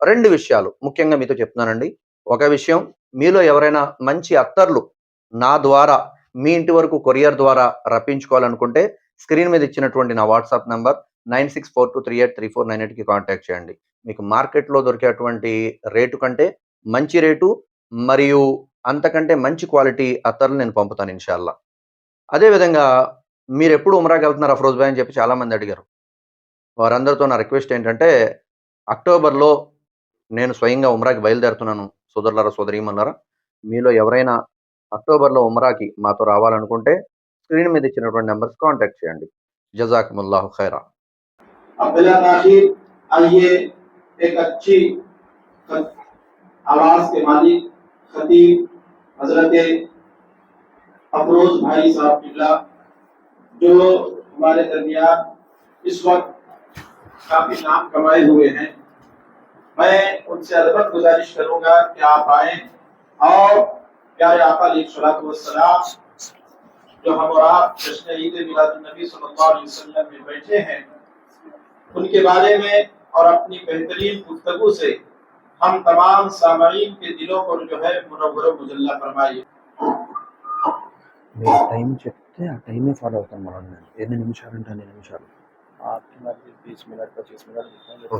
రెండు విషయాలు ముఖ్యంగా మీతో చెప్తున్నానండి. ఒక విషయం మీలో ఎవరైనా మంచి అత్తర్లు నా ద్వారా మీ ఇంటి వరకు కొరియర్ ద్వారా రప్పించుకోవాలనుకుంటే స్క్రీన్ మీద ఇచ్చినటువంటి నా WhatsApp number nine six four two three eight three four nine ఎయిట్కి కాంటాక్ట్ చేయండి. మీకు మార్కెట్లో దొరికేటువంటి రేటు కంటే మంచి రేటు మరియు అంతకంటే మంచి క్వాలిటీ అత్తర్లు నేను పంపుతాను ఇన్షాల్లా. అదేవిధంగా మీరు ఎప్పుడు ఉమరాకి వెళ్తున్నారు అఫ్రోజ్ భాయ్ అని చెప్పి చాలామంది అడిగారు. వారందరితో నా రిక్వెస్ట్ ఏంటంటే అక్టోబర్లో నేను స్వయంగా ఉమరాకి బయలుదేరుతున్నాను సోదరులారా సోదరీమన్నారా మీలో ఎవరైనా అక్టోబర్లో ఉమరాకి మాతో రావాలనుకుంటే స్క్రీన్ మీద ఇచ్చినటువంటి నెంబర్స్ కాంటాక్ట్ చేయండి జజాకుముల్లాహు ఖైరా अब बिला ताखीर आइए एक अच्छी ख- आवाज के मालिक खतीब हजरत अफरोज भाई साहब किबला जो हमारे दरमियान इस वक्त काफी नाम कमाए हुए हैं मैं उनसे अदबत गुजारिश करूंगा कि आप आए और प्यारे आका सलाम जो हम और आप जश्न ईद मिलादुन नबी सल्लल्लाहु अलैहि वसल्लम में बैठे हैं उनके बारे में और अपनी बेहतरीन गुफ्तगु से हम तमाम सामईन के दिलों पर जो है मुनव्वर मुजल्ला फरमाइए మీరు టైం చెప్తే ఆ టైమే ఫాలో అవుతాను మనం నేను ఎన్ని నిమిషాలు అంటే అన్ని నిమిషాలు आपकी मर्जी बीस मिनट पच्चीस मिनट जितना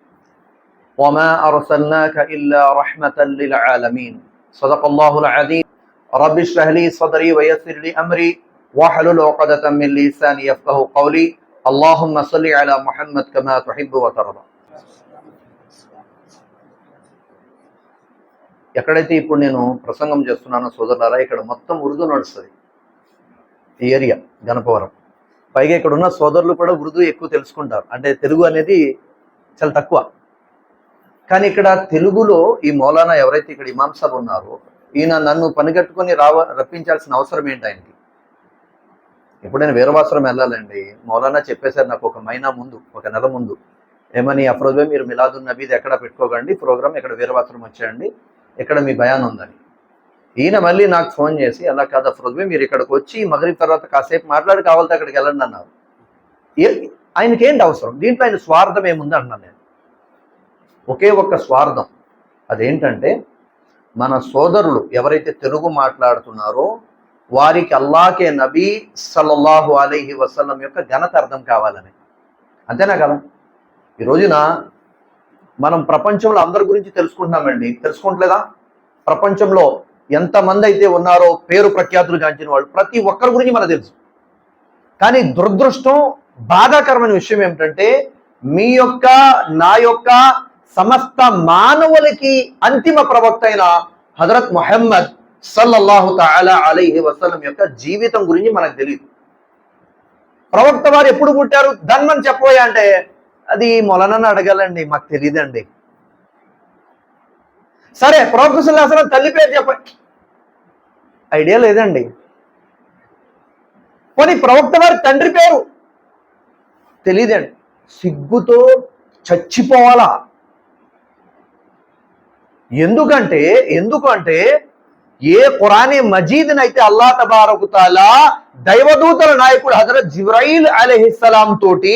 وما أرسلناك إلا رحمة للعالمين صدق الله العظيم رب اشرح لي صدري ويسر لي أمري واحلل عقدة من لساني يفقه قولي اللهم صل على محمد كما تحب وترضى ఎక్కడైతే ఇప్పుడు నేను ప్రసంగం చేస్తున్నానో సోదరులారా ఇక్కడ మొత్తం ఉర్దూ నడుస్తుంది ఈ ఏరియా గణపవరం పైగా ఇక్కడ ఉన్న సోదరులు కూడా ఉర్దూ ఎక్కువ తెలుసుకుంటారు అంటే తెలుగు అనేది చాలా తక్కువ కానీ ఇక్కడ తెలుగులో ఈ మౌలానా ఎవరైతే ఇక్కడ ఇమాం సాబ్ ఉన్నారో ఈయన నన్ను పనిగట్టుకొని రావ రప్పించాల్సిన అవసరం ఏంటి ఆయనకి? ఎప్పుడైనా వీరవాసరం వెళ్ళాలండి. మౌలానా చెప్పేశారు నాకు ఒక మైనా ముందు ఒక నెల ముందు. ఏమని అఫ్రోజ్ భాయ్ మీరు మిలాదున్ నబీది ఎక్కడ పెట్టుకోకండి ప్రోగ్రామ్ ఇక్కడ వీరవాసరం వచ్చేయండి ఇక్కడ మీ భయాన్ ఉందని. ఈయన మళ్ళీ నాకు ఫోన్ చేసి అలా కాదు అఫ్రోజ్ భాయ్ మీరు ఇక్కడికి వచ్చి మగరి తర్వాత కాసేపు మాట్లాడి కావాలంటే అక్కడికి వెళ్ళండి అన్నారు. ఆయనకేంటి ఆయనకి ఏంటి అవసరం? దీంట్లో ఆయన స్వార్థం ఏముంది అన్నాను నేను. ఒకే ఒక్క స్వార్థం. అదేంటంటే మన సోదరులు ఎవరైతే తెలుగు మాట్లాడుతున్నారో వారికి అల్లాకే నబీ సల్లల్లాహు అలైహి వసల్లం యొక్క ఘనత అర్థం కావాలని. అంతేనా కదా? ఈ రోజున మనం ప్రపంచంలో అందరి గురించి తెలుసుకుంటున్నామండి. తెలుసుకుంటలేదా? ప్రపంచంలో ఎంతమంది అయితే ఉన్నారో పేరు ప్రఖ్యాతులు గాంచిన వాళ్ళు ప్రతి ఒక్కరి గురించి మనకు తెలుసు. కానీ దురదృష్టం బాధాకరమైన విషయం ఏమిటంటే మీ యొక్క నా యొక్క సమస్త మానవులకి అంతిమ ప్రవక్త అయిన హజరత్ మొహమ్మద్ సల్లల్లాహు తాలా అలైహి వసలం యొక్క జీవితం గురించి మనకు తెలియదు ప్రవక్త వారు ఎప్పుడు పుట్టారు? ధన్మని చెప్పబోయా అంటే అది మొలనని అడగాలండి మాకు తెలియదండి సరే ప్రవక్త సుల్లాసనం తల్లి పేరు చెప్ప ఐడియా లేదండి. పోనీ ప్రవక్త వారి తండ్రి పేరు? తెలియదండి సిగ్గుతో చచ్చిపోవాలా? ఎందుకంటే ఎందుకంటే ఏ ఖురాని మజీద్ అయితే అల్లా తబారకుతాలా దైవదూతల నాయకుడు హజరత్ జిబ్రాయిల్ అలహిస్సలాం తోటి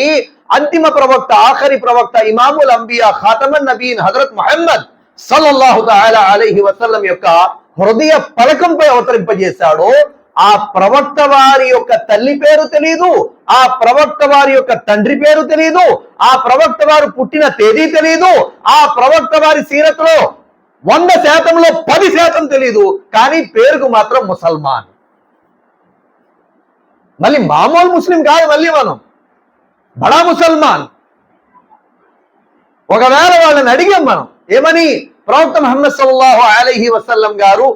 అంతిమ ప్రవక్త ఆఖరి ప్రవక్త ఇమాముల్ అంబియా ఖాతమన్ నబీన్ హజరత్ మహమ్మద్ సల్లల్లాహు తాలా అలహి వసల్లం యొక్క హృదయ పలకంపై అవతరింపజేశాడో ఆ ప్రవక్త వారి యొక్క తల్లి పేరు తెలియదు ఆ ప్రవక్త వారి యొక్క తండ్రి పేరు తెలియదు ఆ ప్రవక్త వారు పుట్టిన తేదీ తెలియదు ఆ ప్రవక్త వారి సీరతలో వంద శాతంలో పది శాతం తెలియదు కానీ పేరుకు మాత్రం ముసల్మాన్. మళ్ళీ మామూలు ముస్లిం కాదు మళ్ళీ మనం. బడా ముసల్మాన్. ఒకవేళ వాళ్ళని అడిగాం మనం ఏమని? ప్రవక్త మహమ్మద్ సల్లాహు అలీహి వసల్లం గారు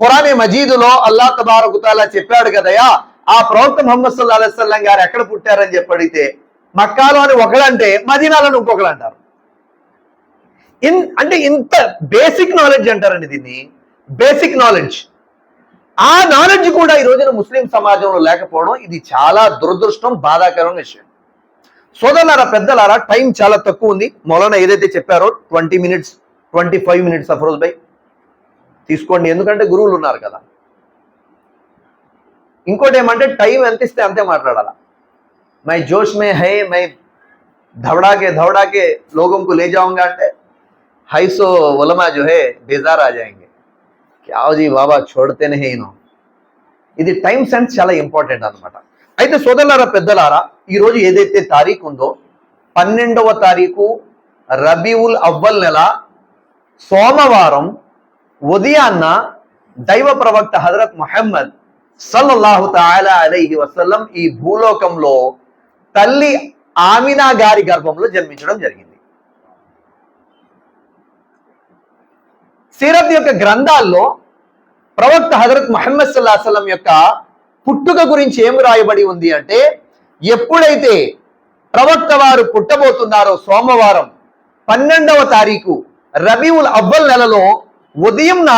ఖురానే మజీదులో అల్లా తబారకుతాలా చెప్పాడు కదయా ఆ ప్రవక్త మహమ్మద్ సల్లా అలైవల్లం గారు ఎక్కడ పుట్టారని చెప్పి అడిగితే మక్కాలో అని ఒకడంటే మదీనాలని ఇంకొకడు అంటారు ఇన్ అంటే ఇంత బేసిక్ నాలెడ్జ్ అంటారండి దీన్ని. బేసిక్ నాలెడ్జ్ ఆ నాలెడ్జ్ కూడా ఈ రోజున ముస్లిం సమాజంలో లేకపోవడం ఇది చాలా దురదృష్టం బాధాకరమైన విషయం. సోదరులారా పెద్దలారా టైం చాలా తక్కువ ఉంది. మౌలానా ఏదైతే చెప్పారో twenty minutes twenty five minutes అఫరోజ్ బై తీసుకోండి. ఎందుకంటే గురువులు ఉన్నారు కదా. ఇంకోటి ఏమంటే టైం ఎంత ఇస్తే అంతే మాట్లాడాలా. మై జోష్ మే హై మై ధవడాకే ధవడాకే లోకంకు లేజావంగా అంటే హై సో ఉలమా జో హే బేజార్ ఆ జాయింగే క్యా జీ బాబా छोड़ते नहीं ఇనో ఇది టైం సెన్స్ చాలా ఇంపార్టెంట్ అన్నమాట అయితే సోదరులారా పెద్దలారా ఈ రోజు ఏదైతే తారీఖు ఉందో పన్నెండవ తారీఖు రబీవుల్ అవ్వల్ నెల సోమవారం ఉదయాన్న దైవ ప్రవక్త హజరత్ ముహమ్మద్ సల్లల్లాహు తాలా అలైహి వసల్లం ఈ భూలోకంలో తల్లి ఆమినా గారి గర్భంలో జన్మించడం జరిగింది సీరత్ యొక్క గ్రంథాల్లో ప్రవక్త హజరత్ మహమ్మద్ సలం యొక్క పుట్టుక గురించి ఏమి రాయబడి ఉంది అంటే ఎప్పుడైతే ప్రవక్త వారు పుట్టబోతున్నారో సోమవారం పన్నెండవ తారీఖు రబీవుల్ అవ్వల్ నెలలో ఉదయంన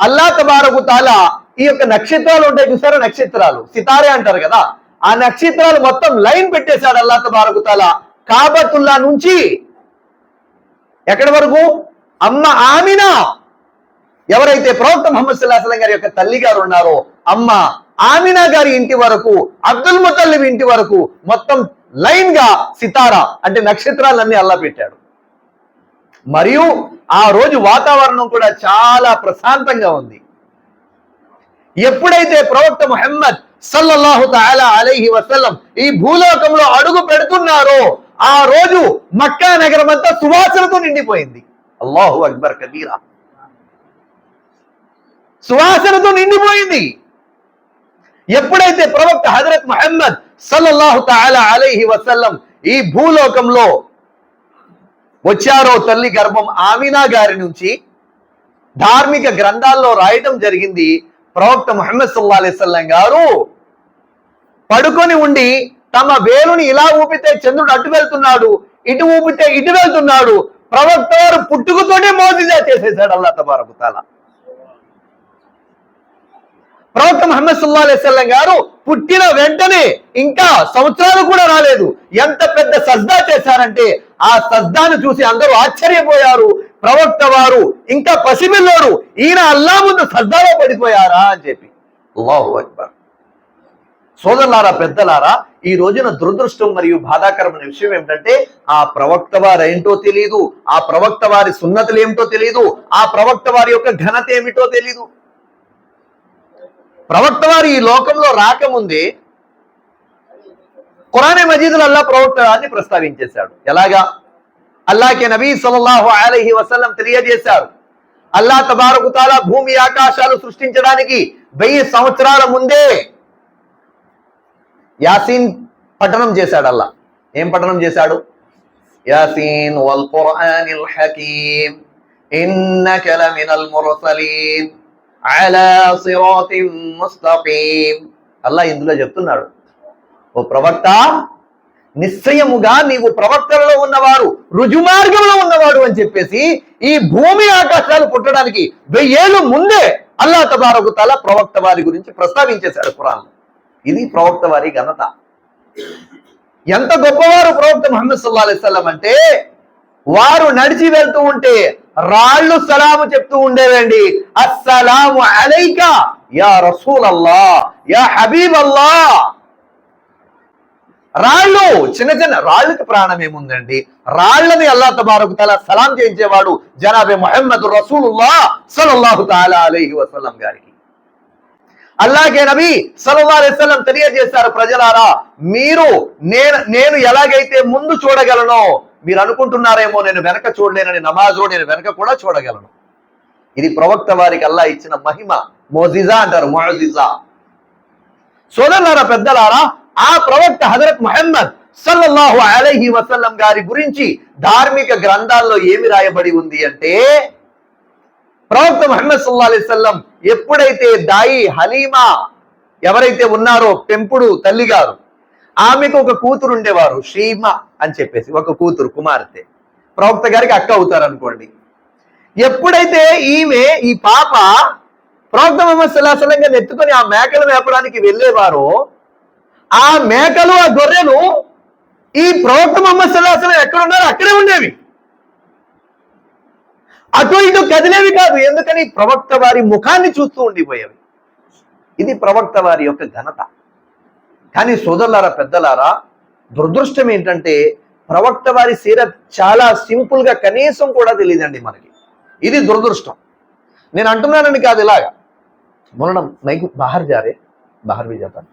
అల్లా తబారకు తాలా ఈ యొక్క నక్షత్రాలు ఉంటాయి చూసారా? నక్షత్రాలు. సితారే అంటారు కదా. ఆ నక్షత్రాలు మొత్తం లైన్ పెట్టేశాడు అల్లా తబారకు తాలా కాబతుల్లా నుంచి. ఎక్కడి వరకు? అమ్మ ఆమినా. ఎవరైతే ప్రవక్త ముహమ్మద్ సుల్లాహం గారి యొక్క తల్లి గారు ఉన్నారో అమ్మ ఆమినా గారి ఇంటి వరకు అబ్దుల్ ముతల్లిబ్ ఇంటి వరకు మొత్తం లైన్గా సితారా అంటే నక్షత్రాలన్నీ అల్లా పెట్టాడు. మరియు ఆ రోజు వాతావరణం కూడా చాలా ప్రశాంతంగా ఉంది. ఎప్పుడైతే ప్రవక్త ముహమ్మద్ సల్లల్లాహు తాలా అలైహి వసల్లం ఈ భూలోకంలో అడుగు పెడుతున్నారో ఆ రోజు మక్కా నగరం అంతా సువాసనతో నిండిపోయింది. అల్లాహు అక్బర్ కబీరా. సువాసనతో నిండిపోయింది. ఎప్పుడైతే ప్రవక్త హజరత్ మహమ్మద్ సల్లల్లాహు తాలా అలైహి వసల్లం ఈ భూలోకంలో వచ్చారో తల్లి గర్భం ఆమినా గారి నుంచి ధార్మిక గ్రంథాల్లో రాయటం జరిగింది ప్రవక్త ముహమ్మద్ సల్లా అలైవల్లం గారు. పడుకొని ఉండి తమ వేలుని ఇలా ఊపితే చంద్రుడు అటు వెళ్తున్నాడు ఇటు ఊపితే ఇటు వెళ్తున్నాడు ప్రవక్త వారు పుట్టుకతోనే మోదిజా చేసేసాడు అల్లా తబారకుతాలా ప్రవక్త మహమ్మద్ సుల్లా అలైస్లం గారు పుట్టిన వెంటనే ఇంకా సంవత్సరాలు కూడా రాలేదు. ఎంత పెద్ద సజ్దా చేశారంటే ఆ సజ్దాను చూసి అందరూ ఆశ్చర్యపోయారు. ప్రవక్త వారు ఇంకా పసిపిల్లోడు ఈయన అల్లా ముందు సజ్దాలో పడిపోయారా అని చెప్పి. అల్లాహు అక్బర్. సోదరులారా పెద్దలారా ఈ రోజున దురదృష్టం మరియు బాధాకరమైన విషయం ఏమిటంటే ఆ ప్రవక్త వారు ఏంటో తెలియదు ఆ ప్రవక్త వారి సున్నతులు ఏమిటో తెలియదు ఆ ప్రవక్త వారి యొక్క ఘనత ఏమిటో తెలియదు ప్రవక్త వారు ఈ లోకంలో రాకముందే కురానే మజీదులు అల్లా ప్రవక్త వారిని ప్రస్తావించేశాడు. ఎలాగా? అల్లాకే నబీ సల్లల్లాహు అలహి వసల్లం తెలియజేశారు. అల్లా తబారకుతాల భూమి ఆకాశాలు సృష్టించడానికి వెయ్యి సంవత్సరాల ముందే యాసీన్ పఠనం చేశాడు అల్లా. ఏం పఠనం చేశాడు? యాసీన్ వల్ ఖుర్ఆనిల్ హకీం ఇన్నక లమినల్ ముర్సలీన్. అల్లా ఇందులో చెప్తున్నాడు. ఓ ప్రవక్త నిశ్చయముగా నీవు ప్రవక్తలలో ఉన్నవారు రుజుమార్గంలో ఉన్నవాడు అని చెప్పేసి ఈ భూమి ఆకాశాలు పుట్టడానికి వెయ్యేళ్ళు ముందే అల్లా తబారకు తల ప్రవక్త వారి గురించి ప్రస్తావించేశాడు ఖురాన్ ఇది ప్రవక్త వారి ఘనత. ఎంత గొప్పవారు ప్రవక్త ముహమ్మద్ సల్లా అలైవల్లం అంటే వారు నడిచి వెళ్తూ ఉంటే రాళ్ళు సలాము చెప్తూ ఉండేవండి. అస్సలాము అలైక యా రసూల్ అల్లా యా హబీబ్ అల్లా రాళ్ళు చిన్న చిన్న రాళ్ళకి ప్రాణం ఏముందండి? రాళ్ళని అల్లా తబారకు తల సలాం చేయించేవాడు జనాబే మొహమ్మద్ రసూలుల్లా సలల్లాహు తాలా అలైహి వసలం గారికి. అల్లాగే నబీ సలల్లా అలైహి తెలియజేశారు ప్రజలారా మీరు నేను నేను ఎలాగైతే ముందు చూడగలను మీరు అనుకుంటున్నారేమో నేను వెనక చూడలేనని నమాజ్లో నేను వెనక కూడా చూడగలను. ఇది ప్రవక్త వారికి అల్లా ఇచ్చిన మహిమ. మోజిజా అంటారు మోజిజా. సోదరులారా పెద్దలారా ఆ ప్రవక్త హజరత్ మహమ్మద్ సల్లల్లాహు అలహి వసల్లం గారి గురించి ధార్మిక గ్రంథాల్లో ఏమి రాయబడి ఉంది అంటే ప్రవక్త మహమ్మద్ సల్లా అలైవల్లం ఎప్పుడైతే దాయి హలీమా ఎవరైతే ఉన్నారో పెంపుడు తల్లి గారు ఆమెకు ఒక కూతురు ఉండేవారు శ్రీమ అని చెప్పేసి ఒక కూతురు కుమార్తె. ప్రవక్త గారికి అక్క అవుతారు అనుకోండి ఎప్పుడైతే ఈమె ఈ పాప ప్రవక్త మహమ్మద్ సల్లాహం గారిని ఎత్తుకొని ఆ మేకలు మేపడానికి వెళ్ళేవారో ఆ మేకలు ఆ గొర్రెలు ఈ ప్రవక్త మహమ్మద్ సల్లాహం ఎక్కడ ఉన్నారో అక్కడే ఉండేవి. అటు ఇటు కదిలేవి కాదు ఎందుకని ప్రవక్త వారి ముఖాన్ని చూస్తూ ఉండిపోయేవి. ఇది ప్రవక్త వారి యొక్క ఘనత. కానీ సోదరులారా పెద్దలారా దురదృష్టం ఏంటంటే ప్రవక్త వారి సీర చాలా సింపుల్గా కనీసం కూడా తెలియదండి మనకి. ఇది దురదృష్టం. నేను అంటున్నానని కాదు ఇలాగ. మొన్న మైకు బహర్ జారే బహార్ విజాతాను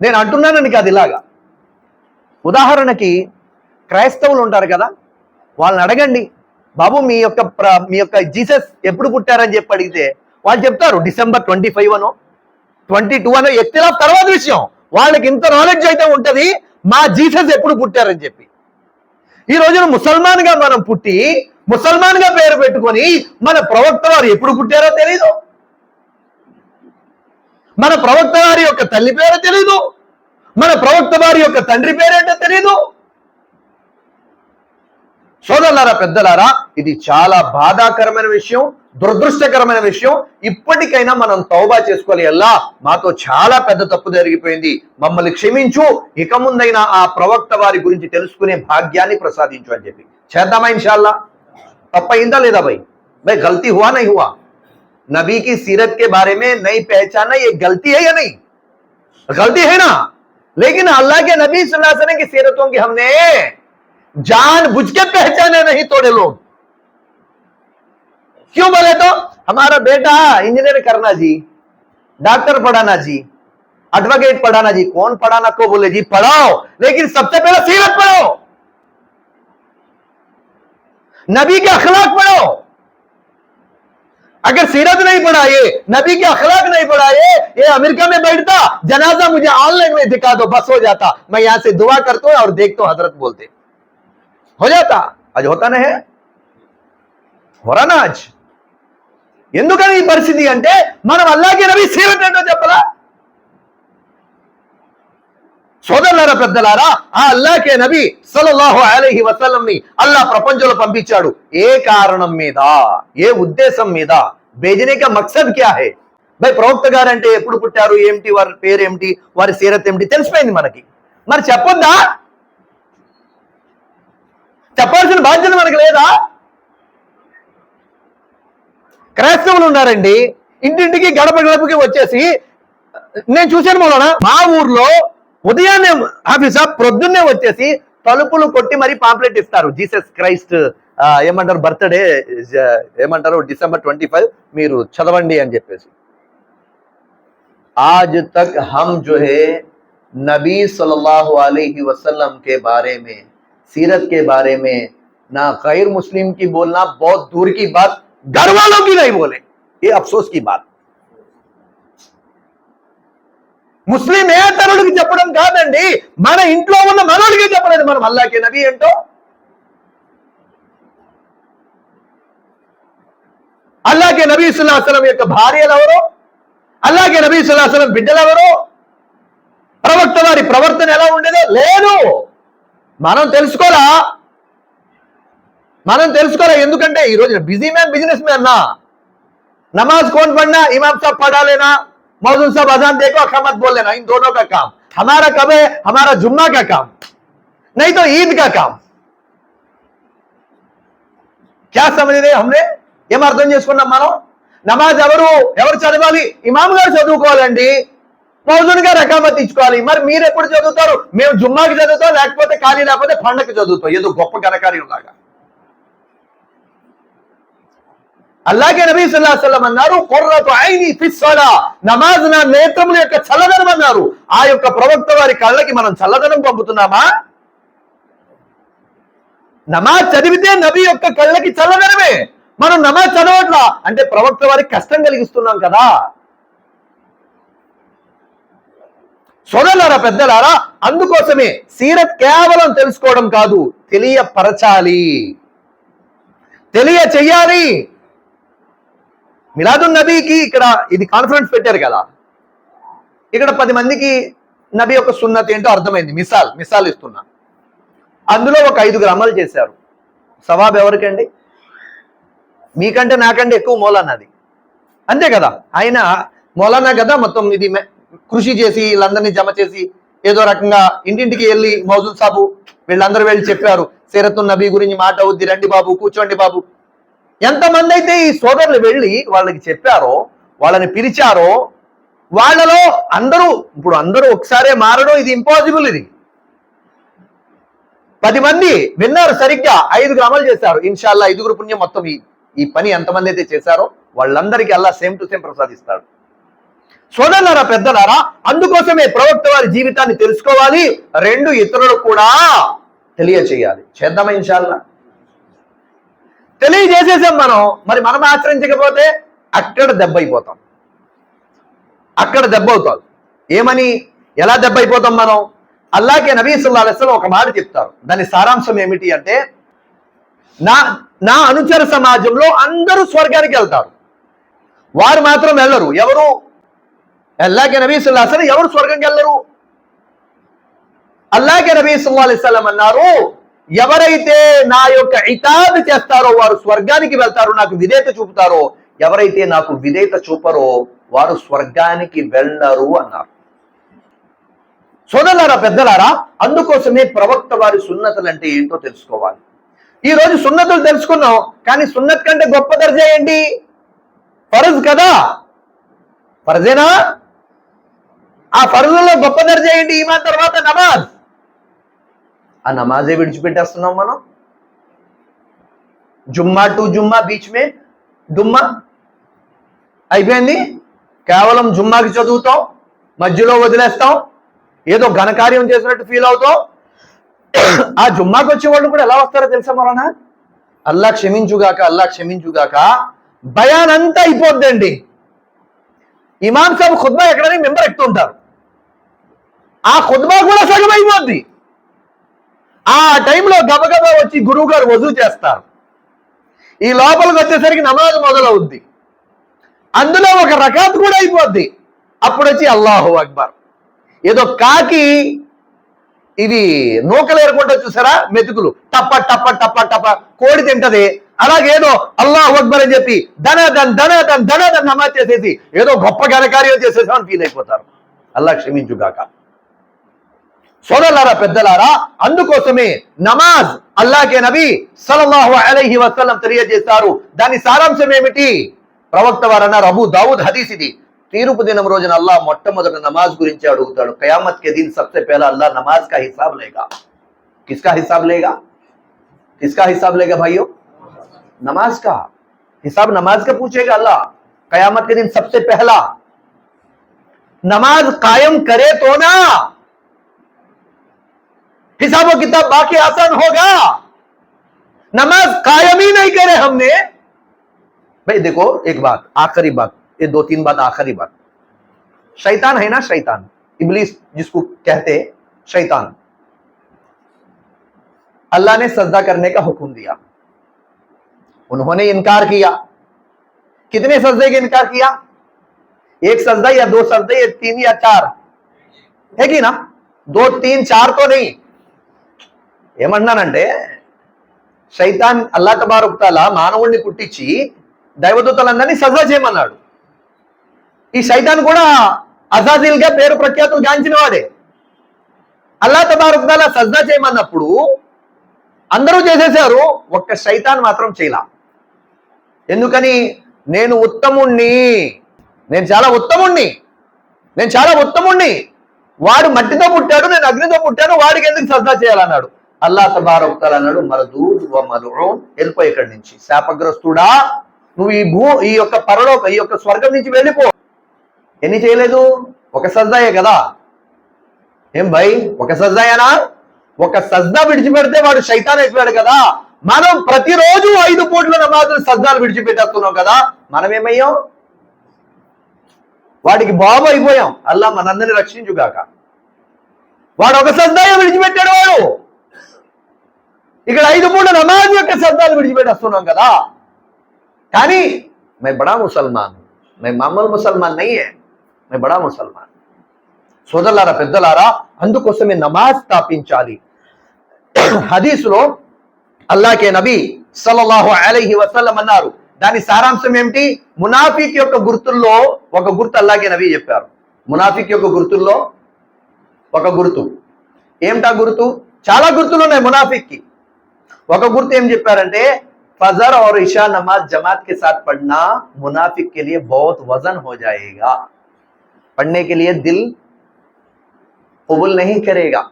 నేను అంటున్నానని కాదు ఇలాగ. ఉదాహరణకి క్రైస్తవులు ఉంటారు కదా వాళ్ళని అడగండి బాబు మీ యొక్క మీ యొక్క జీసస్ ఎప్పుడు పుట్టారని చెప్పి అడిగితే వాళ్ళు చెప్తారు డిసెంబర్ ట్వంటీ ఫైవ్ అనో ట్వంటీ టూ అనో ఎక్తిలా తర్వాత విషయం. వాళ్ళకి ఇంత నాలెడ్జ్ అయితే ఉంటుంది మా జీసస్ ఎప్పుడు పుట్టారని చెప్పి. ఈ రోజున ముసల్మాన్గా మనం పుట్టి ముసల్మాన్గా పేరు పెట్టుకొని మన ప్రవక్త వారు ఎప్పుడు పుట్టారో తెలీదు. మన ప్రవక్త వారి యొక్క తల్లి పేరు తెలీదు. మన ప్రవక్త వారి యొక్క తండ్రి పేరేంటో తెలీదు. సోదరులారా పెద్దలారా ఇది చాలా బాధాకరమైన విషయం. దురదృష్టకరమైన విషయం ఇప్పటికైనా మనం తౌబా చేసుకోవాలి ఎలా మాతో చాలా పెద్ద తప్పు జరిగిపోయింది మమ్మల్ని క్షమించు ఇక ముందైనా ఆ ప్రవక్త వారి గురించి తెలుసుకునే భాగ్యాన్ని ప్రసాదించు అని చెప్పి చేద్దామా ఇన్షాల్లా తప్పయిందా లేదా भाई भाई गलती हुआ नहीं हुआ नबी की सीरत के बारे में नहीं पहचाना ये गलती है या नहीं गलती है ना लेकिन अल्लाह के नबी सल्लल्लाहु अलैहि वसल्लम की सीरतों की हमने जान बुझ के पहचाने नहीं तोड़े लोग क्यों बोले तो? हमारा बेटा इंजीनियर करना जी डॉक्टर पढ़ाना जी एडवोकेट पढ़ाना जी, कौन पढ़ाना को बोले जी, पढ़ाओ, लेकिन सबसे पहले सीरत पढ़ो। नबी के अखलाक पढ़ो। अगर सीरत नहीं पढ़ाए, नबी के अखलाक नहीं पढ़ाए, ये अमेरिका में बैठता, जनाजा मुझे ऑनलाइन में दिखा दो, बस हो जाता। मैं यहाँ से दुआ करता और देखता हूँ हज़रत बोलते। हो जाता? आज होता नहीं है? हो रहा ना आज? ఎందుకని ఈ పరిస్థితి అంటే మనం అల్లాకి నబీ సీరత్ ఏంటో చెప్పలా? సోదరులారా పెద్దలారా ఆ అల్లాకే నబీ సల్లల్లాహు అలహి వసలంని అల్లా ప్రపంచంలో పంపించాడు. ఏ కారణం మీద? ఏ ఉద్దేశం మీద? బేజనే మక్సద్ క్యా హే? భయ్ ప్రవక్త గారు అంటే ఎప్పుడు పుట్టారు? ఏమిటి? వారి పేరు ఏమిటి వారి సీరత్ ఏమిటి? తెలిసిపోయింది మనకి. మరి చెప్పొద్దా? చెప్పాల్సిన బాధ్యత మనకి లేదా? క్రైస్తవులు ఉన్నారండి ఇంటింటికి గడప గడపకి వచ్చేసి నేను చూశాను మౌలానా మా ఊర్లో ఉదయాన్నే ఆఫీస్ ప్రొద్దున్నే వచ్చేసి తలుపులు కొట్టి మరీ పాంప్లెట్ ఇస్తారు జీసస్ క్రైస్ట్ ఆ, ఏమంటారు బర్త్డే ఏమంటారు డిసెంబర్ ట్వంటీ ఫైవ్ మీరు చదవండి అని చెప్పేసి आज तक हम जो है नबी सल्लल्लाहु अलैहि वसल्लम के बारे में सीरत के बारे में ना गैर मुस्लिम की बोलना बहुत दूर की बात घर वालों की नहीं बोले ये अफसोस की बात ముస్లిం ఏ తరుడికి చెప్పడం కాదండి మన ఇంట్లో ఉన్న మనోడికి చెప్పలేదు మనం అల్లాకే నబీ ఏంటో అల్లాకే నబీ సుల్లాహం యొక్క భార్యలు ఎవరు అల్లాగే నబీ సుల్లాహం బిడ్డలు ఎవరు ప్రవక్త వారి ప్రవర్తన ఎలా ఉండేదో లేదు మనం తెలుసుకోరా మనం తెలుసుకోరా ఎందుకంటే ఈ రోజున బిజీ మ్యాన్ బిజినెస్ మ్యాన్ నా नमाज कौन पढ़ना इमाम साहब पढ़ा लेना मौजूद साहब अजान देखो अकामत बोल लेना इन दोनों का काम हमारा कब है हमारा जुम्मा का काम नहीं तो ईद का काम क्या समझ रहे हमने ఏం అర్థం చేసుకున్నాం మనం నమాజ్ ఎవరు ఎవరు చదవాలి ఇమాం గారు చదువుకోవాలండి మౌజున్ గారు రకామత్ ఇచ్చుకోవాలి మరి మీరు ఎప్పుడు చదువుతారు మేము జుమ్మాకి చదువుతాం లేకపోతే ఖాళీ లేకపోతే పండగకి చదువుతాం ఏదో గొప్ప ఘనకార్యం లాగా అలాగే నబీ సల్లాహు అన్నారు నమాజ్ నా నేత్రముల యొక్క చల్లదనం అన్నారు. ఆ యొక్క ప్రవక్త వారి కళ్ళకి మనం చల్లదనం పంపుతున్నామా? నమాజ్ చదివితే నబీ యొక్క కళ్ళకి చల్లదనమే. మనం నమాజ్ చదవట్లా. అంటే ప్రవక్త వారికి కష్టం కలిగిస్తున్నాం కదా. సోదరులారా పెద్దలారా అందుకోసమే సీరత్ కేవలం తెలుసుకోవడం కాదు తెలియపరచాలి. తెలియ చెయ్యాలి మిలాదున్ నబీకి ఇక్కడ ఇది కాన్ఫరెన్స్ పెట్టారు కదా. ఇక్కడ పది మందికి నబీ యొక్క సున్నత ఏంటో అర్థమైంది. మిసాల్ మిసాల్ ఇస్తున్నా. అందులో ఒక ఐదుగురు అమలు చేశారు. సవాబ్ ఎవరికండి? మీకంటే నాకంటే ఎక్కువ మౌలానాది. అంతే కదా. ఆయన మౌలానా కదా మొత్తం ఇది కృషి చేసి వీళ్ళందరినీ జమ చేసి ఏదో రకంగా ఇంటింటికి వెళ్ళి మౌజుల్ సాబు వీళ్ళందరూ వెళ్ళి చెప్పారు. సీరత్ నబీ గురించి మాట అవుద్ది రండి బాబు కూర్చోండి బాబు. ఎంతమంది అయితే ఈ సోదరులు వెళ్ళి వాళ్ళకి చెప్పారో వాళ్ళని పిలిచారో వాళ్ళలో అందరూ ఇప్పుడు అందరూ ఒకసారే మారడం ఇది ఇంపాసిబుల్ ఇది. పది మంది విన్నారు సరిగ్గా ఐదుగురు అమలు చేశారు. ఇన్షాల్లా ఐదుగురు పుణ్యం మొత్తం ఈ ఈ పని ఎంతమంది అయితే చేశారో వాళ్ళందరికీ అల్లా సేమ్ టు సేమ్ ప్రసాదిస్తాడు. సోదరులారా పెద్దలారా అందుకోసమే ప్రవక్త వారి జీవితాన్ని తెలుసుకోవాలి. రెండు ఇతరులు కూడా తెలియచేయాలి. చేద్దామా ఇన్షాల్లా? తెలియజేసేసాం మనం. మరి మనం ఆచరించకపోతే అక్కడ దెబ్బ అయిపోతాం అక్కడ దెబ్బ అవుతాం ఏమని? ఎలా దెబ్బ అయిపోతాం మనం? అల్లాకే నబీ సుల్లా ఒక మాట చెప్తారు. దాని సారాంశం ఏమిటి అంటే నా నా అనుచర సమాజంలో అందరూ స్వర్గానికి వెళ్తారు. వారు మాత్రం వెళ్ళరు. ఎవరు? అల్లాకే నబీ సుల్లా అసలు ఎవరు స్వర్గంకి వెళ్ళరు? అల్లాకే నబీ సుల్లా అలైస్లం అన్నారు ఎవరైతే నా యొక్క ఇతాద్ చేస్తారో వారు స్వర్గానికి వెళ్తారో నాకు విధేయత చూపుతారో ఎవరైతే నాకు విధేయత చూపరో వారు స్వర్గానికి వెళ్ళరు అన్నారు. సోదరులారా పెద్దలారా అందుకోసమే ప్రవక్త వారి సున్నతలు అంటే ఏంటో తెలుసుకోవాలి. ఈ రోజు సున్నతులు తెలుసుకున్నాం కానీ సున్నత్ కంటే గొప్ప దర్జా ఏంటి? ఫరజ్ కదా? ఫరజేనా? ఆ ఫరజుల్లో గొప్ప దర్జా ఏంటి? ఈమాన్ తర్వాత నమాజ్. ఆ నమాజే విడిచిపెట్టేస్తున్నాం మనం? జుమ్మా టు జుమ్మా బీచ్ మే డుమ్మా? అయిపోయింది? కేవలం జుమ్మాకి చదువుతాం మధ్యలో వదిలేస్తాం ఏదో ఘనకార్యం చేసినట్టు ఫీల్ అవుతాం. ఆ జుమ్మాకి వచ్చే వాళ్ళు కూడా ఎలా వస్తారో తెలుసా మరణ? అల్లా క్షమించుగాక అల్లా క్షమించుగాక భయానంతా అయిపోద్దండి. ఇమాం సాబ్ ఖుద్బా ఎక్కడనే మెంబర్ ఎక్కుతుంటారు. ఆ ఖుద్బా కూడా సగం అయిపోద్ది. ఆ టైంలో గబగబా వచ్చి గురువు గారు వజూ చేస్తారు. ఈ లోపలికి వచ్చేసరికి నమాజ్ మొదలవుద్ది. అందులో ఒక రకాత్ కూడా అయిపోద్ది. అప్పుడు వచ్చి అల్లాహు అక్బర్. ఏదో కాకి ఇది నూకలు ఏరుకుంటా చూసారా? మెతుకులు. టప్ప టప్ప టప్ప టప్ప కోడి తింటది. అలాగేదో అల్లాహు అక్బర్ అని చెప్పి ధనాదన్ ధనాదన్ ధనాదన్ నమాజ్ చేసేసి ఏదో గొప్ప ఘనకార్యం చేసేసామని ఫీల్ అయిపోతారు. అల్లా క్షమించుగాక. సోదరులారా పెద్దలారా అందుకోసమే నమాజ్ అల్లాకే నబీ సలల్లాహు అలైహి వసల్లం తెలియజేశారు దాని సారాంశం ఏమిటి ప్రవక్త వారన్నారు అబూ దావుద్ హదీస్ ఇది తీర్పు దినం రోజున అల్లా మొట్టమొదట నమాజ్ గురించి అడుగుతాడు కయామత్ కే దీన్ సబ్సే పేలా అల్లా నమాజ్ కా హిసాబ్ లేగా కిస్కా హిసాబ్ లేగా కిస్కా హిసాబ్ లేగా భాయ్యో नमाज़ का हिसाब नमाज़ का पूछेगा अल्लाह कयामत के दिन सबसे पहला नमाज़ कायम करे तो ना हिसाबो किताब बाकी आसान होगा नमाज़ कायम ही नहीं करे हमने। भाई देखो, एक बात, आखिरी बात, ये दो तीन बात आखिरी बात। शैतान है ना शैतान? इबलीस जिसको कहते शैतान। अल्लाह ने सजदा करने का हुक्म दिया। उन्होंने इनकार किया। कितने सजदे का इनकार किया? एक सजदा या दो सजदे या तीन या चार? है कि ना? दो, तीन, चार तो नहीं। ఏమన్నానంటే శైతాన్ అల్లా తబారుక్తాల మానవుడిని పుట్టించి దైవదూతలందరినీ సజా చేయమన్నాడు. ఈ శైతాన్ కూడా అజాజిల్గా పేరు ప్రఖ్యాతులు గాంచిన వాడే. అల్లా తబారుక్తాలా సజ్జా చేయమన్నప్పుడు అందరూ చేసేసారు ఒక్క శైతాన్ మాత్రం చేయలా. ఎందుకని? నేను ఉత్తముణ్ణి. నేను చాలా ఉత్తముణ్ణి. నేను చాలా ఉత్తముణ్ణి. వాడు మట్టితో పుట్టాడు నేను అగ్నితో పుట్టాను వాడికి ఎందుకు సజ్జా చేయాలన్నాడు. అల్లా తబారొక్తాలు అన్నాడు మరదూద్ మరుం వెళ్ళిపో ఇక్కడి నుంచి. శాపగ్రస్తుడా నువ్వు ఈ భూ ఈ యొక్క పరలోక ఈ యొక్క స్వర్గం నుంచి వెళ్ళిపో. ఎన్ని చేయలేదు? ఒక సజ్దాయే కదా. ఏం భయ్? ఒక సజ్దాయేనా? ఒక సజ్దా విడిచిపెడితే వాడు శైతాన్ అయిపోయాడు కదా. మనం ప్రతిరోజు ఐదు పూట్ల నమాజులు సజ్దాలు విడిచిపెట్టేస్తున్నాం కదా. మనం ఏమయ్యాం వాడికి బాబు అయిపోయాం. అల్లా మనందరినీ రక్షించుగాక. వాడు ఒక సజ్దాయ విడిచిపెట్టాడు వాడు. ఇక్కడ ఐదు పూట నమాజ్ యొక్క శబ్దాలు విడిచిపెట్టేస్తున్నాం కదా కానీ मैं बड़ा मुसलमान हूं मैं मामूल मुसलमान नहीं है मैं बड़ा मुसलमान సోదరులారా పెద్దలారా అందుకోసమే నమాజ్ స్థాపించాలి హదీసులో అల్లాకే నబీ సల్లల్లాహు అలైహి వసల్లం అన్నారు దాని సారాంశం ఏమిటి మునాఫిక్ యొక్క గుర్తుల్లో ఒక గుర్తు అల్లాగే నబీ చెప్పారు మునాఫిక్ యొక్క గుర్తుల్లో ఒక గుర్తు ఏమిటా గుర్తు చాలా గుర్తులు ఉన్నాయి మునాఫిక్కి ఒక గుర్తు ఏం చెప్పారంటే फजर और ईशा नमाज जमात के साथ पढ़ना मुनाफिक के लिए बहुत वजन हो जाएगा पढ़ने के लिए दिल कबूल नहीं करेगा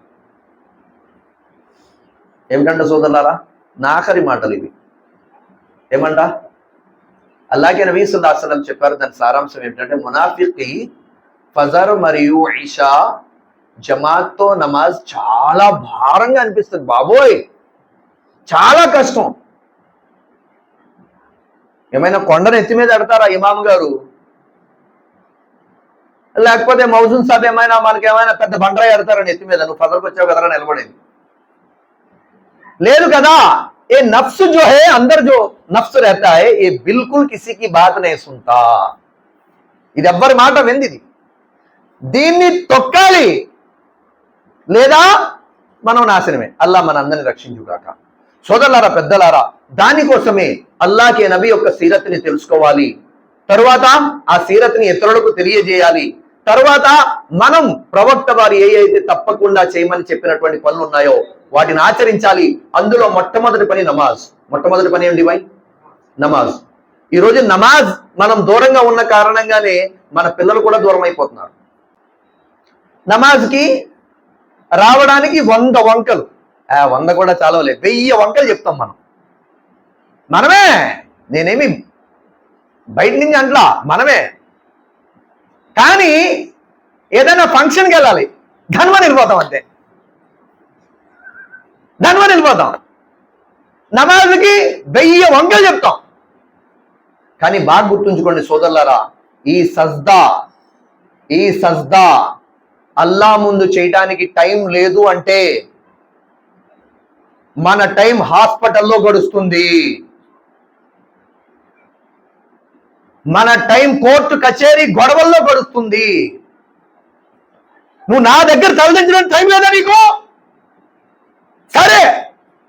ఏమిటంట సోదరులారా నా ఆఖరి మాటలు ఇవి ఏమంట అలాగే నబీ సుల్లాహం చెప్పారు దాని సారాంశం ఏమిటంటే మునాఫిక్కి ఫజర్ మరియు ఇషా జమాత్తో నమాజ్ చాలా భారంగా అనిపిస్తుంది బాబోయ్ చాలా కష్టం ఏమైనా కొండను ఎత్తి మీద ఎడతారా ఇమాం గారు లేకపోతే మౌజూన్ సాబ్ ఏమైనా మనకి ఏమైనా పెద్ద బండరా ఎడతారని ఎత్తి మీద నువ్వు ఫజర్కి వచ్చావు కదరా నిలబడేది లేదు కదా ఏ నఫ్స్ जो है अंदर जो नफ्स रहता है ये बिल्कुल किसी की बात नहीं सुनता ఇది ఎవ్వరి మాట వింది ఇది దీన్ని తొక్కాలి లేదా మనం నాశనమే అల్లా మన అందరిని రక్షించుగాక సోదరులారా పెద్దలారా దానికోసమే అల్లాకే నబి యొక్క సీరత్ని తెలుసుకోవాలి. తరువాత ఆ సీరత్ని ఇతరులకు తెలియజేయాలి. తరువాత మనం ప్రవక్త వారు ఏ అయితే తప్పకుండా చేయమని చెప్పినటువంటి పనులు ఉన్నాయో వాటిని ఆచరించాలి. అందులో మొట్టమొదటి పని నమాజ్. మొట్టమొదటి పని ఏంటి భాయ్? నమాజ్. ఈ రోజు నమాజ్ మనం దూరంగా ఉన్న కారణంగానే మన పిల్లలు కూడా దూరం అయిపోతున్నారు. నమాజ్కి రావడానికి వంద వంకలు. వంద కూడా చాలవలే వెయ్యి వంకలు చెప్తాం మనం. మనమే. నేనేమి బయట నుంచి అంట్లా మనమే. కానీ ఏదైనా ఫంక్షన్కి వెళ్ళాలి. ధన్వని వెళ్ళిపోతాం అంతే. ధన్వని వెళ్ళిపోతాం నమాజ్కి వెయ్యి వంకలు చెప్తాం. కానీ బాగా గుర్తుంచుకోండి సోదరులారా ఈ సజ్దా ఈ సజ్దా అల్లా ముందు చేయటానికి టైం లేదు అంటే మన టైం హాస్పిటల్లో గడుస్తుంది మన టైం కోర్టు కచేరీ గొడవల్లో గడుస్తుంది నువ్వు నా దగ్గర తలదించడానికి టైం లేదా నీకు సరే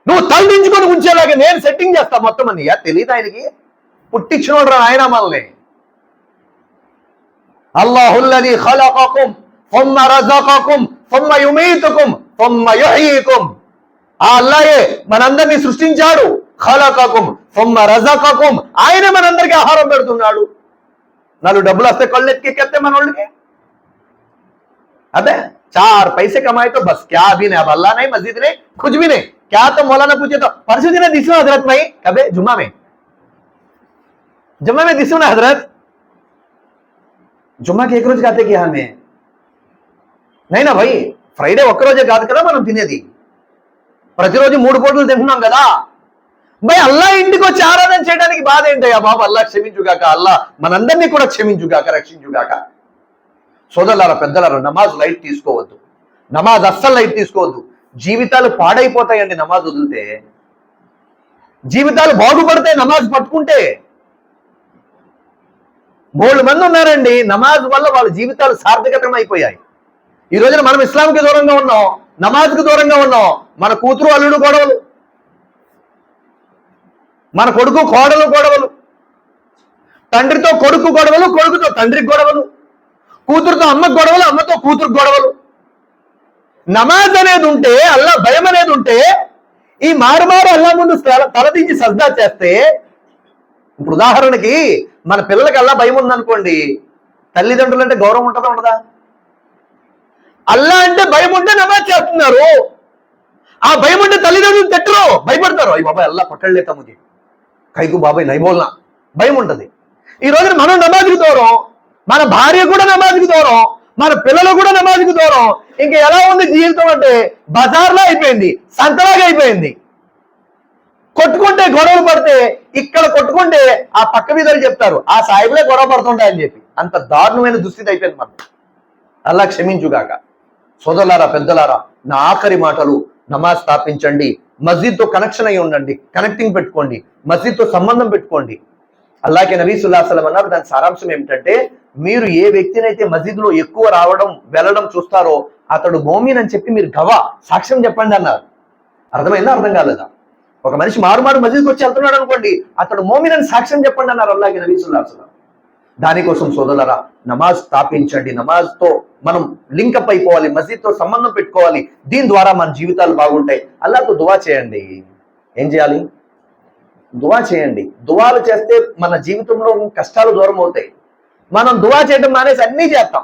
నువ్వు తలదించుకొని ఉంచేలాగా నేను సెట్టింగ్ చేస్తా మొత్తం అని తెలియదు ఆయనకి పుట్టించినోడు రా ఆయన మనల్ని అల్లాహుల్లది ఖలఖకుం ثم రజకకుం ثم యుమీతుకుం ثم యుహీకుం ఆ అల్లాయే మనందరినీ సృష్టించాడు ఖలకకుం ثم రజకకుం ఆయన మనందరికీ ఆహారం పెడుతున్నాడు నాలుగు డబ్బులు వస్తే కళ్ళు ఎత్తికెత్తే మన వాళ్ళకి अबे चार पैसे कमाए तो बस क्या भी नहीं अब अल्लाह नहीं मस्जिद नहीं कुछ भी नहीं क्या तो मौलाना पूछे तो परसों दिन दिसू हजरत भाई कबे जुम्मा में जुम्मा में दिसू ना हजरत జుమ్మాకి ఏ రోజు కాతే కియా హమే నైనా భయ్ ఫ్రైడే ఒక్కరోజే కాదు కదా మనం తినేది ప్రతిరోజు మూడు పూటలు తింటున్నాం కదా. భయ్ అల్లా ఇంటికి వచ్చి ఆరాధన చేయడానికి బాధ ఏంటయ్యా బాబు? అల్లా క్షమించుగాక అల్లా మనందరినీ కూడా క్షమించుగాక రక్షించుగాక. సోదరులారా పెద్దలారా నమాజ్ లైట్ తీసుకోవద్దు. నమాజ్ అస్సలు లైట్ తీసుకోవద్దు. జీవితాలు పాడైపోతాయండి నమాజ్ వదిలితే. జీవితాలు బాగుపడతాయి నమాజ్ పట్టుకుంటే. మూడు మంది ఉన్నారండి నమాజ్ వల్ల వాళ్ళ జీవితాలు సార్థకతం అయిపోయాయి ఈ రోజున మనం ఇస్లాంకి దూరంగా ఉన్నాం. నమాజ్కి దూరంగా ఉన్నాం. మన కూతురు అల్లుడు గొడవలు. మన కొడుకు కోడలు గొడవలు. తండ్రితో కొడుకు గొడవలు కొడుకుతో తండ్రికి గొడవలు. కూతురుతో అమ్మ గొడవలు అమ్మతో కూతురు గొడవలు. నమాజ్ అనేది ఉంటే అల్లా భయం అనేది ఉంటే ఈ మారుమారు అల్లా ముందు తలదించి సజ్దా చేస్తే ఇప్పుడు ఉదాహరణకి మన పిల్లలకి అల్లా భయం ఉందనుకోండి తల్లిదండ్రులు అంటే గౌరవం ఉంటుందా ఉండదా? అల్లా అంటే భయం ఉంటే నమాజ్ చేస్తున్నారు. ఆ భయం ఉంటే తల్లిదండ్రులు తిట్టరు. భయపడతారు. అయ్యి బాబాయ్ అల్లా పట్టడలే తమకి కైకు బాబాయ్ నైబోల్నా భయం ఉంటుంది. ఈ రోజున మనం నమాజ్కి దూరం. మన భార్య కూడా నమాజ్కి దూరం. మన పిల్లలు కూడా నమాజ్కి దూరం. ఇంకా ఎలా ఉంది జీవితం అంటే బజార్లో అయిపోయింది. సంతలాగా అయిపోయింది. కొట్టుకుంటే గొడవలు పడితే ఇక్కడ కొట్టుకుంటే ఆ పక్క మీద చెప్తారు. ఆ సాయిబులే గొడవ పడుతుంటాయని చెప్పి. అంత దారుణమైన దుస్థితి అయిపోయింది మనం అలా క్షమించుగాక. సోదరులారా పెద్దలారా నా ఆఖరి మాటలు నమాజ్ స్థాపించండి మస్జిద్తో కనెక్షన్ అయి ఉండండి కనెక్టింగ్ పెట్టుకోండి మస్జిద్తో సంబంధం పెట్టుకోండి. అలాగే నబీ సుల్లాహలం అన్నారు దాని సారాంశం ఏమిటంటే మీరు ఏ వ్యక్తినైతే మస్జిద్లో ఎక్కువ రావడం వెళ్ళడం చూస్తారో అతడు మోమిన్ అని చెప్పి మీరు గవా సాక్ష్యం చెప్పండి అన్నారు. అర్థమైందా అర్థం కాలేదా? ఒక మనిషి మారుమారు మస్జిద్కి వచ్చి వెళ్తున్నాడు అనుకోండి అతడు మోమిన్ అని సాక్ష్యం చెప్పండి అన్నారు అల్లాగే నబీ సల్లల్లాహు దానికోసం సోదరులరా నమాజ్ స్థాపించండి. నమాజ్తో మనం లింకప్ అయిపోవాలి మసీద్తో సంబంధం పెట్టుకోవాలి. దీని ద్వారా మన జీవితాలు బాగుంటాయి. అల్లాతో దువా చేయండి. ఏం చేయాలి? దువా చేయండి. దువాలు చేస్తే మన జీవితంలో కష్టాలు దూరం అవుతాయి. మనం దువా చేయడం మానేసి అన్నీ చేస్తాం.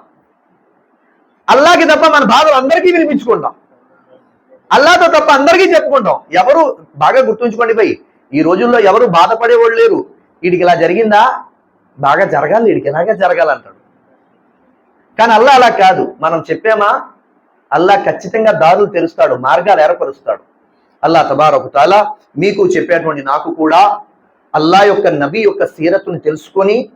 అల్లాకి తప్ప మన బాధలు అందరికీ వినిపించుకుంటాం. అల్లాతో తప్ప అందరికీ చెప్పుకుంటాం. ఎవరు బాగా గుర్తుంచుకోండి పోయి ఈ రోజుల్లో ఎవరు బాధపడేవాళ్ళు లేరు. వీడికి ఇలా జరిగిందా? బాగా జరగాలి వీడికి ఎలాగా జరగాలంటాడు. కానీ అల్లా అలా కాదు. మనం చెప్పామా? అల్లా ఖచ్చితంగా దారులు తెరుస్తాడు మార్గాలు ఏర్పరుస్తాడు. అల్లా తబారొకటాలా మీకు చెప్పేటువంటి నాకు కూడా అల్లా యొక్క నబీ యొక్క సీరతుని తెలుసుకొని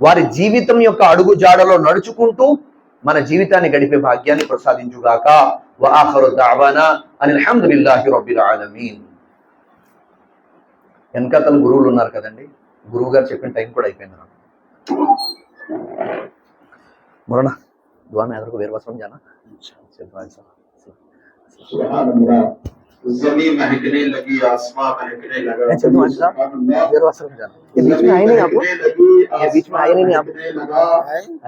వారి జీవితం యొక్క అడుగు జాడలో నడుచుకుంటూ మన జీవితాన్ని గడిపే భాగ్యాన్ని ప్రసాదించుగాక. వాహరు దావానా అనిల్ హమ్దులిల్లాహి రబ్బిల్ ఆలమీన్. వెనకతలు గురువులు ఉన్నారు కదండి? గురువు గారు చెప్పిన టైం కూడా అయిపోయింది నాకు మొరనా दुआ में अदर को वेर वसम जाना चल भाई साहब सुभान अल्लाह जमीन महकने लगी आसमां महकने लगा अच्छा, तो अच्छा। सुभान अल्लाह। वेर वसम जाना ये बीच में आए नहीं आपको महकने लगी, ये बीच में आए नहीं आसमां आपको? महकने लगा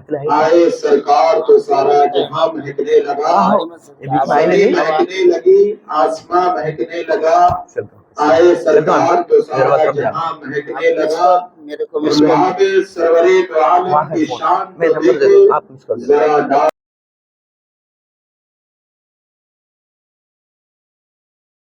अतला है आए सरकार तो सारा जहां महकने लगा आहो, ये बीच में आए नहीं जमीन महकने लगी आसमां महकने लगा चलता आए सरकार तो सारा जहाँ महकने लगा। मेरे को सर्वरे काम की शान